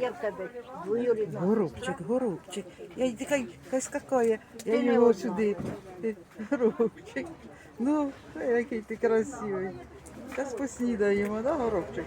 Я в тебе двоюрідна. Горобчик, горобчик. Я й хай, хай скакає. Я його сюди. Е, Горобчик. Ну, ой, який ти красивий. Зараз поснідаємо, да, горобчик?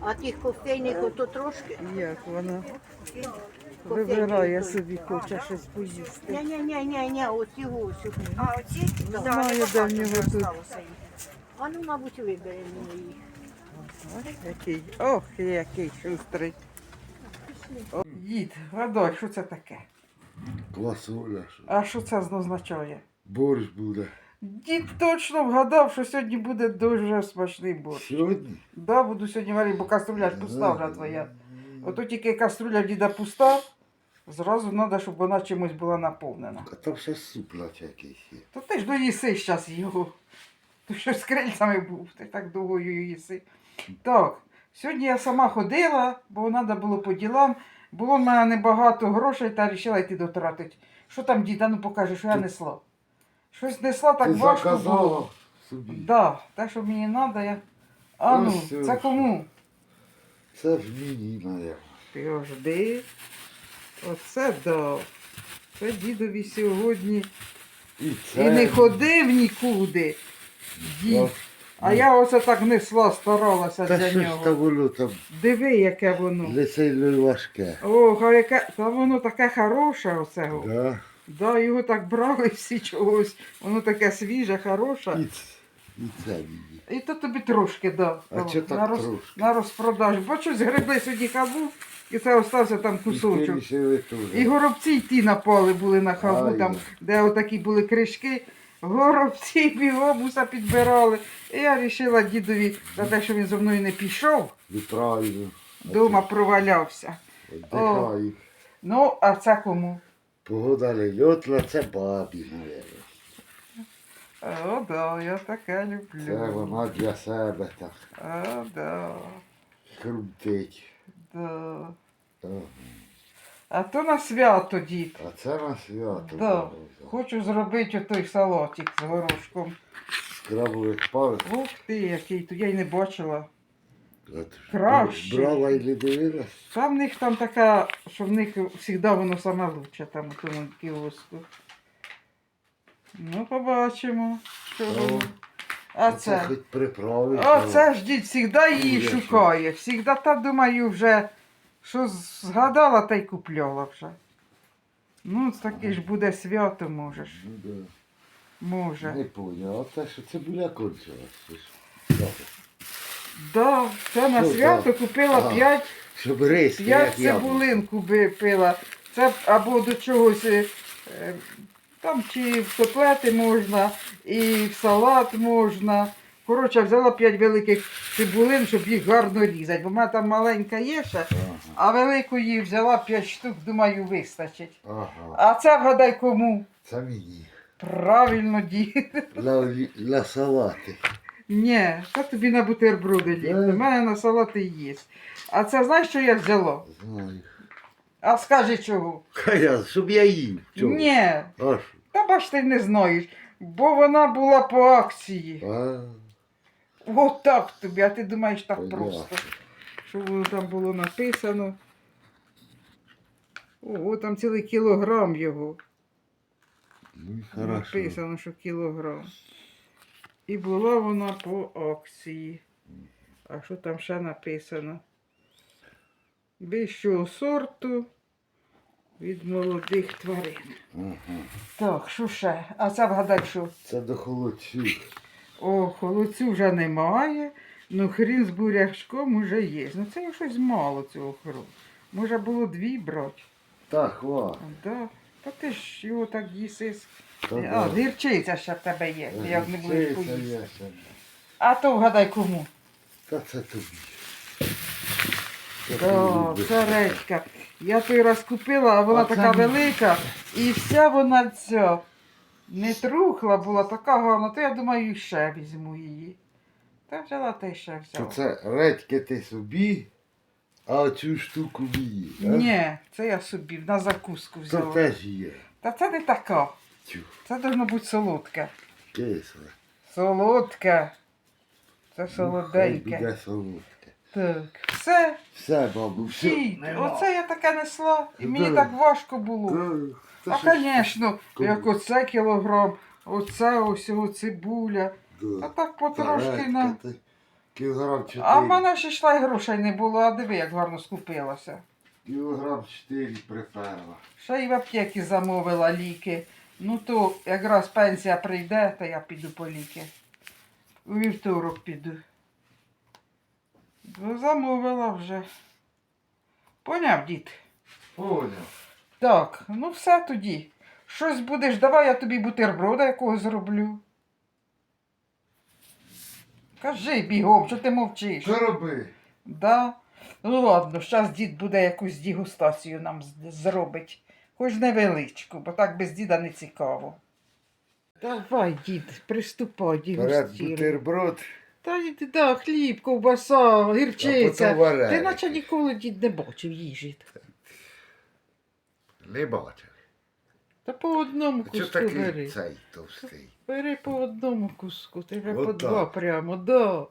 А тих кофейних ото трошки. Як вона вибирає собі, хоче щось поїсти. Ні, ні, ні, ні, ні, оці гусю. А оці? Да, Знаю, де в нього тут. А ну, мабуть, виберемо їх. Ой, який, ох, який шустрий. О, Дід, гадай, що це таке? Квасоля. А що це означає? Борщ буде. Дід точно вгадав, що сьогодні буде дуже смачний борщ. Сьогодні? Да, буду сьогодні варити, бо каструля ж пуста вже твоя. Ото тільки каструля діда пуста, зразу треба, щоб вона чимось була наповнена. А там ще суп наче якийсь є. То ти ж доїси зараз його. То що з крильцями був, ти так довго їси. Так, сьогодні я сама ходила, бо треба було по ділам. Було в мене небагато грошей та вирішила йти дотратити. Що там, діда, ну покажи, що я несла. Щось несла так Ти важко було. собі. Да, те, що мені треба, я. А ну, Ось, ось. це кому? Це ж мені, наверное. Підожди. Оце да. Це дідові сьогодні. І І це. не ходив нікуди. Дід. А я оце так несла, старалася Та для що ж нього. воно там Диви, яке воно. не сильно важке. Ох, а яке. Та воно таке хороше оце. го. Да? Да, його так брали всі чогось. Воно таке свіже, хороше. І, ц- і це мені. І то тобі трошки дав. А О, чого так на, роз- трошки? на розпродаж. Бачу, згребли сьогодні хаву, і це остався там кусочок. теж. І горобці й ті напали були на хаву, Ай. там, де отакі були кришки. Горобці бігом уса підбирали. І я вирішила дідові за те, що він зо мною не пішов, І правильно. вдома провалявся. Отдихай. Ну, а це кому? Погода льотна, це бабі, наверное. О, да, я таке Це люблю. вона для себе так О, да, крутить. да. Так. А то на свято, дід. А це на свято. Да. Хочу зробити отой салатик з горошком. З крабових палець. Ух ти, який то я й не бачила. Краще. Брала і дивилась. Та в них там така, що в них завжди воно саме лучше там у тому кіоску. Ну, побачимо, що воно. А Це це. хоч приправи. О, це ж дід завжди її шукає. Всігда та думаю вже, що згадала та й купляла вже. Ну, таке ж буде свято, можеш. Ну, да. Може. Не поняв, а те, що кончилась. це ж. Так. Да, це на Ну, свято так. купила Ага. 5 Щоб рис, П'ять як цибулин купила. Це або до чогось, е, е, там чи в котлети можна, і в салат можна. Коротше, взяла п'ять великих цибулин, щоб їх гарно різати. Бо в мене там маленька є ще, Ага. А великої взяла п'ять штук, думаю, вистачить. ага. А це вгадай кому? Це мені. Правильно, дід. Олі- салати. Ні, це тобі на бутерброди дід. Да. У мене на салати є. А це знаєш, що я взяла? Знаю. А скажи чого? Кая, щоб я їв. Чого? Ні, А що? Та бач ти не знаєш, бо вона була по акції. А, От так тобі, а ти думаєш так Понятно. Просто. Що воно там було написано? Ого, там цілий кілограм його. ну, хорошо. Написано, що кілограм. І була вона по акції. А що там ще написано? Вищого сорту від молодих тварин. Ага. Так, що ще? А це вгадай, що? Це до холодцю. О, холодцю вже немає, ну хрін з бурячком уже є. Ну це щось мало цього хру. Може було дві брати. Так, хва. Да. Та ти ж його так їси. Та А, да. гірчиця ще в тебе є, ти як не будеш поїсти. ще. А то вгадай кому. Та це тобі. Це ти любиш. це редька. Я той раз купила, а вона А це така мені. велика, і вся вона ця не трухла була, така гарна, то я думаю, ще візьму її. Та взяла й ще То взяла. це редьки ти собі, а цю штуку мені. Ні, це я собі на закуску взяла. теж є. Та це не така. Тю, Це должно бути солодке. кисле. Солодке. Це Ну, хай солоденьке. Буде солодке. Так, все, Все, бабу, все. оце я таке несла, і мені Да. так важко було. Та- та А, що ж- звісно, як оце кілограм, оце ось цибуля. А так потрошки на. Кілограм чотири. А в мене ще йшла й грошей не було, а диви, як гарно скупилася. Кілограм чотири приперла. Ще й в аптеці замовила ліки. Ну то якраз пенсія прийде, то я піду по ліки. У вівторок піду. Ну, замовила вже. Поняв, дід? Поняв. Так, ну все тоді. Щось будеш, давай я тобі бутерброда якогось зроблю. Кажи бігом, що ти мовчиш? Що роби? Да. Ну ладно, зараз дід буде якусь дегустацію нам зробить. Хоч невеличку, бо так без діда не цікаво. Давай, дід, приступай, дегустуй. бутерброд, Та й ти, да, хліб, ковбаса, потім гірчиця. Ти наче ніколи дід не бачив їжі. Не бачив. Та по одному А куску такий бери. цей товстий? Бери по одному куску, ти вже по Отак. два прямо, да.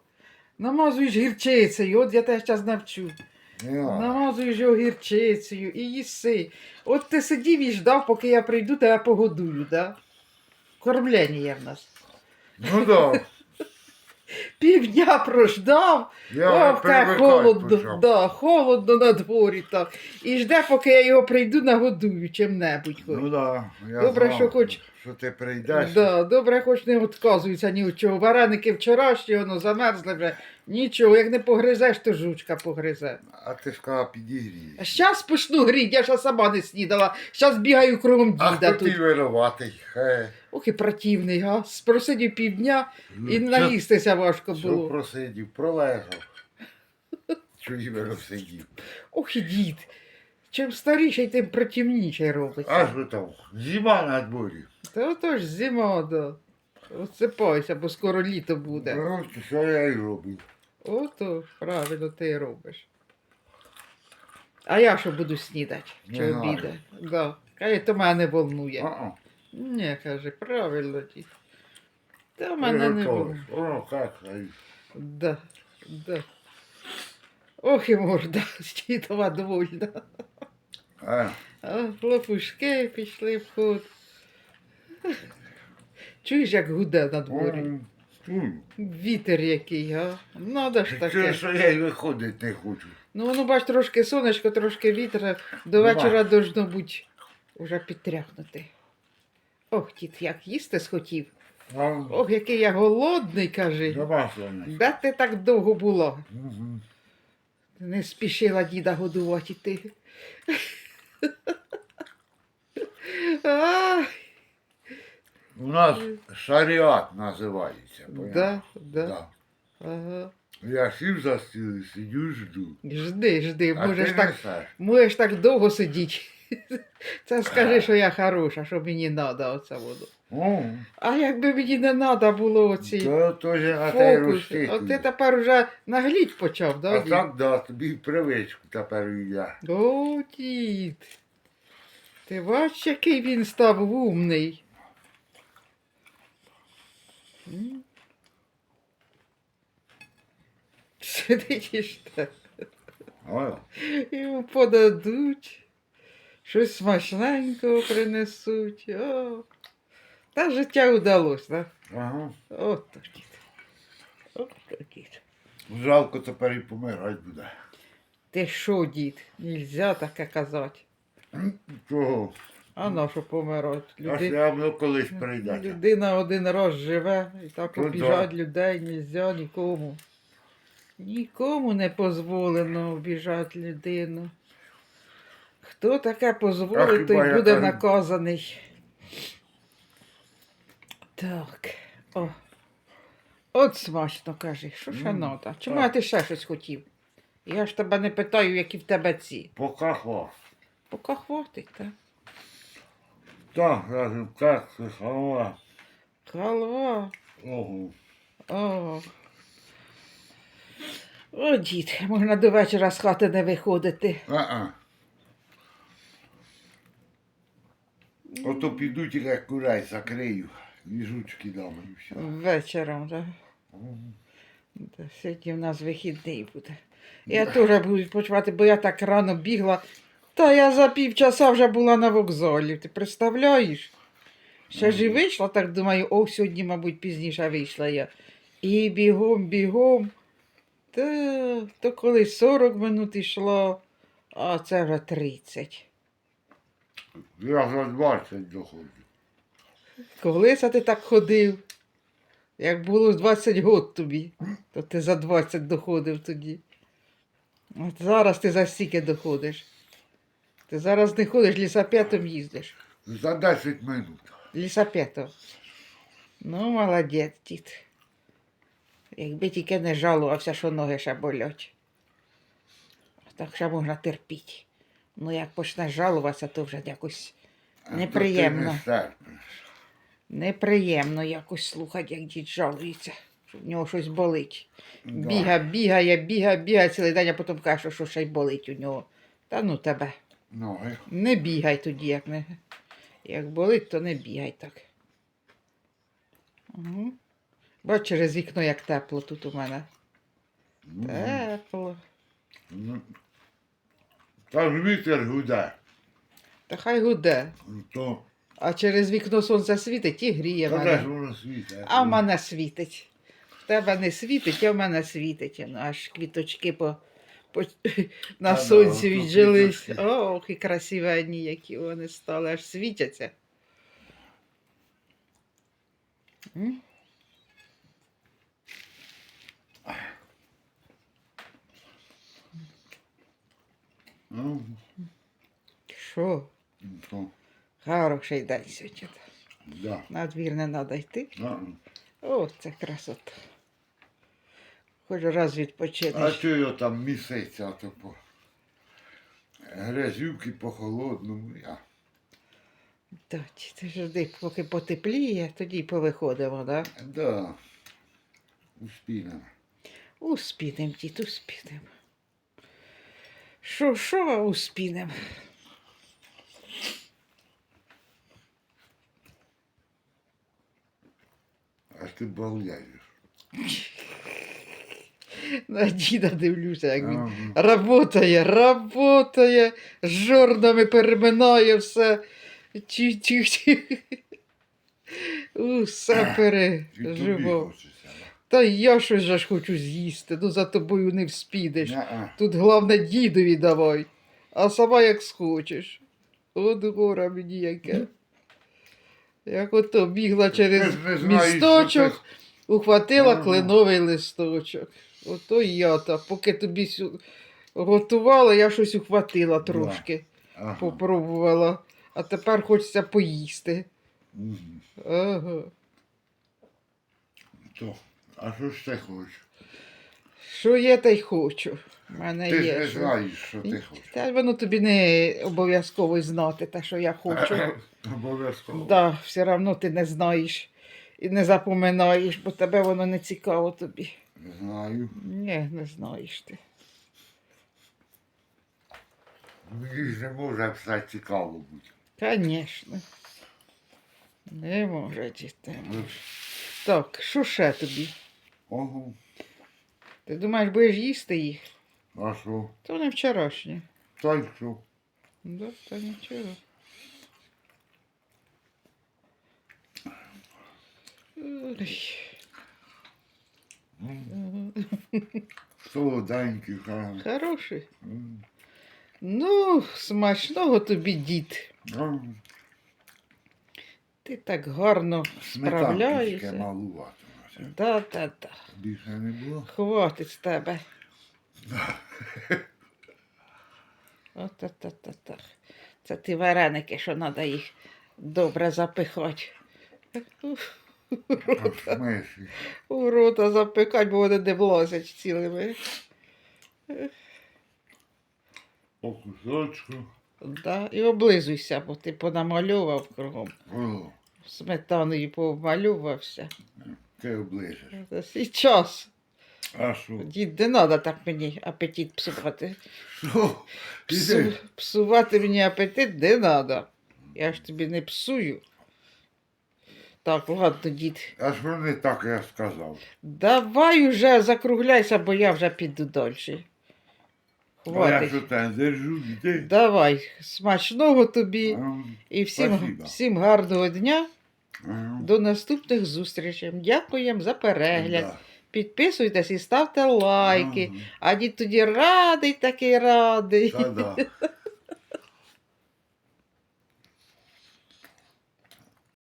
Намазуєш гірчицею, от я тебе зараз навчу. Не, Намазуєш його гірчицею і їси. От ти сидів і ждав, поки я прийду, тебе погодую, да? Кормлення є в нас. Ну да. Півдня прождав, Я ох, так холодно, почав. да, холодно на дворі так. І жде, поки я його прийду, нагодую чим-небудь. хоч. Ну да. Я Добре, знав, що хоч- Що ти прийдеш. Да, добре, хоч не відказуються ні від чого. Вареники вчорашні, воно замерзли вже. Нічого, як не погризеш, то жучка погризе. А ти ж казав підігрієш. А щас почну гріть, я ж сама не снідала. Щас бігаю кругом А діда хто тут. ти винуватий? Хе. Ох і противний, га. Просидів півдня і Що- наїстися важко Що було. просидів, пролежав. Іменно сидів. Ох і дід. Чим старіший, тим противніший робиться. Аж ви там, зима на дворі. Та отож зима, да. Осипайся, бо скоро літо буде. Ну, що я й робив. Ото правильно ти і робиш. А я що буду снідати чи Не знаю. обідати? Да. Каже, то мене волнує. А-а. Ні, каже, правильно дід. Та мене не волнує. О, як, ай. Да, да. Ох і морда, дідова довольна. А, А хлопушки пішли в ход. Чуєш, як гуде на дворі? чую. Вітер який, а? Надо ж Це таке. що я й виходити не хочу. Ну, воно бач, трошки сонечко, трошки вітра. До вечора должно бути вже підтряхнути. Ох, дід, як їсти схотів. А, Ох, який я голодний, каже. Де ти так довго була? Мгм. Не спішила діда годувати ти. Ай, У нас шаріат називається. Да, да. Да. Ага. Я сів за стіл, сидю, жду. Жди, жди, А можеш ти так, можеш так довго сидіти. Це скажи, що я хороша, що мені треба оце воно. О, А якби мені не треба було оці то теж на те фокуси. рости. От ти тепер вже нагліть почав, да? А дід? так, да, тобі привичку тепер я. О, дід. Ти бачиш, який він став умний. М? Сидить і Йому подадуть. Щось смачненького принесуть. О. Та життя удалось, так? ага. От дід. От дід. Жалко тепер і помирати буде. Ти що, дід? Нельзя таке казати. Чого? А на що помирати? А Люди... все одно колись прийде. Людина один раз живе, і так Ну, обіжать людей нельзя нікому. Нікому не дозволено обіжати людину. Хто таке А дозволить, хіба той я буде кажу? наказаний. Так. О. От смачно кажи, що ще М, надо? Чому так. ти ще щось хотів? Я ж тебе не питаю, які в тебе ці. Пока хвост. Поки хватить, так? Так, кажу, як це халва. Халва. Ого. О. О, дід, можна до вечора з хати не виходити. А-а. Ото піду тільки як курей закрию. І жучки дам і все. Вечором, так? Да, Сьогодні в нас вихідний буде. Я теж буду відпочивати, бо я так рано бігла. Та я за півчаса вже була на вокзалі. Ти представляєш? Ще ж і вийшла, так думаю, о, сьогодні, мабуть, пізніше вийшла я. І бігом, бігом. Та, то коли 40 минут йшло, а це вже 30. Я за 20 доходжу. Коли це ти так ходив? Як було 20 год тобі, то ти за 20 доходив тоді. От зараз ти за стільки доходиш. Ти зараз не ходиш, лісапетом їздиш. За 10 минут. Лісапетом. Ну, молодець, дід. Якби тільки не жалувався, що ноги ще болять. Так ще можна терпіти. Ну, як почнеш жалуватися, то вже якось Неприємно. Неприємно якось слухати, як дід жалується, що в нього щось болить. Біга, бігає, бігає, бігає цілий день, а потім каже, що ще й болить у нього. Та ну тебе, Ноги. не бігай тоді, як не. Як болить, то не бігай так. Угу. Бач, через вікно як тепло тут у мене. Ну, Тепло. ну. Та ж вітер гуде. Та хай гуде. Ну, То, А через вікно сонце світить і гріє та мене. ж воно світить? А в мене світить. В тебе не світить, а в мене світить. Ну, аж квіточки по, на Та сонці віджились. Ох, і красивенні, які вони стали, аж світяться. Ну, Що? Хороший день сьогодні. да. На двір не треба йти. Да. О, це красота. Хоч раз А відпочинеш. що його там місяця, то по грязюки по холодному. Я. Так, ти ж жди, поки потепліє, тоді й повиходимо, так? Да? Да. Успінемо. Успінем, дід, успінем. Що, що а успінем? А ти баляєш. На діда дивлюся, як він работає, работає, жорнами переминає все. Усе переживо. Та я щось же ж хочу з'їсти, ну за тобою не вспідеш. Тут головне дідові давай, а сама як схочеш. От гора мені яке. Як ото бігла через місточок, ухватила кленовий листочок. Ото я та, поки тобі сю... готувала, я щось ухватила трошки, Ага. попробувала. А тепер хочеться поїсти. Мгм. Ага. То, а що ж ти хочеш? Що є, та й хочу. У мене Ти ж не що. знаєш, що ти хочеш. Та воно тобі не обов'язково знати, те, що я хочу. Обов'язково. Да, все одно ти не знаєш і не запоминаєш, бо тебе воно не цікаво тобі. Знаю. Ні, не знаєш ти. Мені ж не може все цікаво бути. Звісно. Не може діти. Ну, Так, що ще тобі? Ого. Ти думаєш, будеш їсти їх? А що? То вони вчорашні. Та й що? Да, та нічого. Ой. Солоденький, кажуть. Хороший. М, Ну, смачного тобі, дід. м, Ти так гарно Сметанки справляєшся. малувато. Да, да, да. Більше не було. Хватить з тебе. От-та-та-та-та. Це ті вареники, що треба їх добре запихати. Смислі? У рота запихати, бо вони не влазять цілими. По кусочку. Да. І облизуйся, бо ти понамальовував кругом. О, Сметаною пообмальовувався. ти оближеш. Це час. А що? Дід, не треба так мені апетит псувати. Що? Псу... Псувати мені апетит не треба. Я ж тобі не псую. Так, ладно, дід. А що не так я сказав? Давай уже закругляйся, бо я вже піду далі. А я Хватить. що держу дітей. Давай, смачного тобі А, і всім, всім гарного дня. а, До наступних зустрічей. Дякуємо за перегляд. да. Підписуйтесь і ставте лайки. Ага. А дід тоді радий такий радий. Та-да.